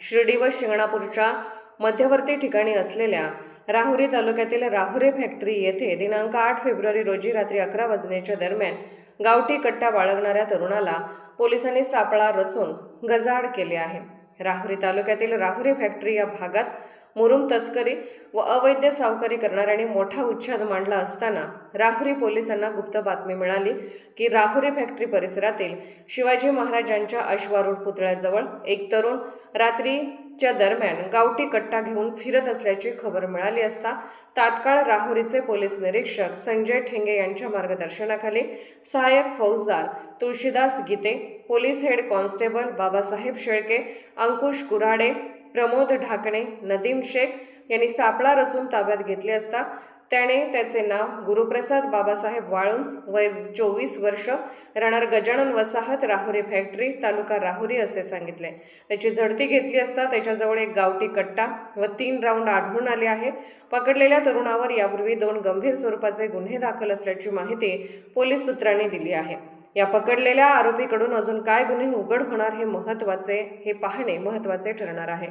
शिर्डी व शिंगणापूरच्या मध्यवर्ती ठिकाणी असलेल्या राहुरी तालुक्यातील राहुरी फॅक्टरी येथे दिनांक आठ फेब्रुवारी रोजी रात्री अकरा वाजण्याच्या दरम्यान गावठी कट्टा बाळगणाऱ्या तरुणाला पोलिसांनी सापळा रचून गजाड केले आहे. राहुरी तालुक्यातील राहुरी फॅक्टरी या भागात मुरुम तस्करी व अवैध सावकारी करणाऱ्याने मोठा उच्छाद मांडला असताना राहुरी पोलिसांना गुप्त बातमी मिळाली की राहुरी फॅक्टरी परिसरातील शिवाजी महाराजांच्या अश्वारूढ पुतळ्याजवळ एक तरुण रात्रीच्या दरम्यान गावठी कट्टा घेऊन फिरत असल्याची खबर मिळाली असता तात्काळ राहुरीचे पोलीस निरीक्षक संजय ठेंगे यांच्या मार्गदर्शनाखाली सहाय्यक फौजदार Tulshidas Gite police head constable Babasaheb Shelke Ankush Kurhade Pramod Dhakane Nadeem Shaikh यांनी सापळा रचून ताब्यात घेतले असता त्याने त्याचे नाव गुरुप्रसाद बाबासाहेब वाळुंज वय चोवीस वर्ष राहणार गजानन वसाहत राहुरी फॅक्टरी तालुका राहुरी असे सांगितले. त्याची झडती घेतली असता त्याच्याजवळ एक गावठी कट्टा व तीन राऊंड आढळून आले आहे. पकडलेल्या तरुणावर यापूर्वी दोन गंभीर स्वरूपाचे गुन्हे दाखल असल्याची माहिती पोलीस सूत्रांनी दिली आहे. या पकडलेल्या आरोपीकडून अजून काय गुन्हे उघड होणार हे महत्त्वाचे हे पाहणे महत्त्वाचे ठरणार आहे.